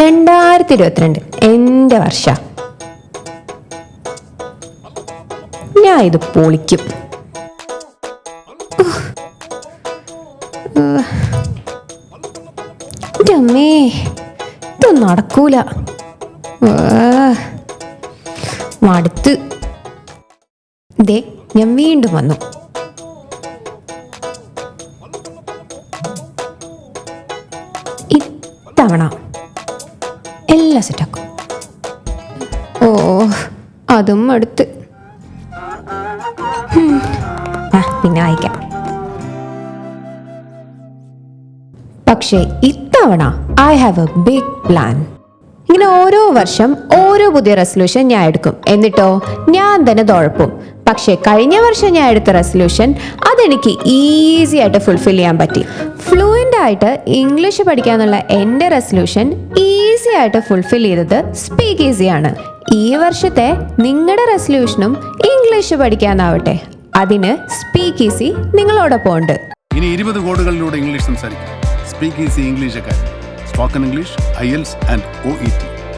രണ്ടായിരത്തി ഇരുപത്തിരണ്ട് എന്റെ വർഷ. ഞാൻ ഇത് പൊളിക്കും. അമ്മേ ഇതൊന്നും നടക്കൂല. മടുത്ത്. ദേ ഞാൻ വീണ്ടും വന്നു. ഇത്തവണ എല്ലാം സെറ്റാക്കും ഓ അതും അടുത്ത്. പിന്നെ വായിക്കാം. പക്ഷേ ഇത്തവണ I have a big plan ഇങ്ങനെ ഓരോ വർഷം ഓരോ പുതിയ റെസൊല്യൂഷൻ ഞാൻ എടുക്കും. എന്നിട്ടോ? ഞാൻ തന്നെ തുഴപ്പും. പക്ഷേ കഴിഞ്ഞ വർഷം ഞാൻ എടുത്ത റെസൊല്യൂഷൻ അതെനിക്ക് ഈസി ആയിട്ട് ഫുൾഫിൽ ചെയ്യാൻ പറ്റി. ഫ്ലുവന്റ് ആയിട്ട് ഇംഗ്ലീഷ് പഠിക്കാനുള്ള എന്റെ റെസൊല്യൂഷൻ ഈസി ആയിട്ട് ഫുൾഫിൽ ചെയ്തത് സ്പീക്ക് ഈസിയാണ് ഈ വർഷത്തെ നിങ്ങളുടെ റെസൊല്യൂഷനും ഇംഗ്ലീഷ് പഠിക്കാനാവട്ടെ. അതിന് സ്പീക്ക് ഈസി നിങ്ങളോടൊപ്പം ഉണ്ട് ഇനി ഇരുപത് കോഡുകളിലൂടെ ഇംഗ്ലീഷ് സംസാരിക്കും. Speak easy English spoken English IELTS and O E T.